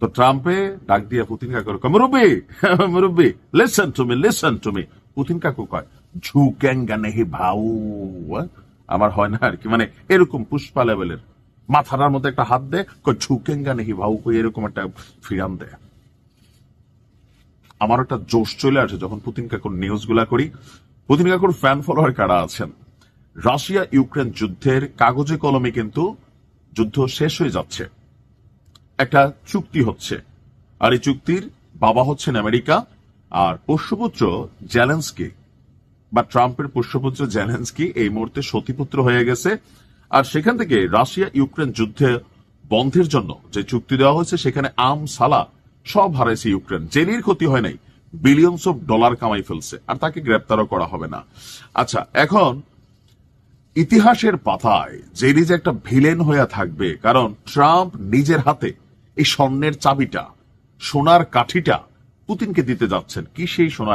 তো ট্রাম্পে ডাক দিয়ে পুতিন কাকুর কয়? মুরব্বী মুরব্বী listen to me listen to me Putin কাকু কয়? ঝুকেঙ্গা নেহি ভাউ আমার হয় না আর কি। মানে এরকম পুষ্পা লেভেলের। মাথার মধ্যে একটা হাত দে কয় ঝুকেঙ্গা নেহি ভাউ কই এরকম একটা ফিরাম দেয়। আমার একটা জোশ চলে আসে যখন পুতিন কাকুর নিউজগুলা করি। পুতিন কাকুর ফ্যান ফলোয়ার কারা আছেন? রাশিয়া ইউক্রেন যুদ্ধের কাগজে কলমে কিন্তু যুদ্ধ শেষ হয়ে যাচ্ছে। একটা চুক্তি হচ্ছে। আর এই চুক্তির বাবা হচ্ছেন আমেরিকা, আর পোষ্যপুত্র জ্যালেন্সকি বা ট্রাম্পের পোষ্যপুত্র জ্যালেন্সকি এই মুহূর্তে সতীপুত্র হয়ে গেছে। আর সেখান থেকে রাশিয়া ইউক্রেন যুদ্ধে বন্ধের জন্য যে চুক্তি দেওয়া হয়েছে, সেখানে আম, সালা সব হারাইছে ইউক্রেন। জেনির ক্ষতি হয় নাই বিলিয়নস অফ ডলার কামাই ফেলছে, আর তাকে গ্রেপ্তারও করা হবে না। আচ্ছা এখন ইতিহাসের পাতায় জেরি যে একটা ভিলেন হয়ে থাকবে, কারণ ট্রাম্প নিজের হাতে এই স্বর্ণের চাবিটা সোনার কাঠিটা পুতিনকে দিতে যাচ্ছেন। কি সেই সোনার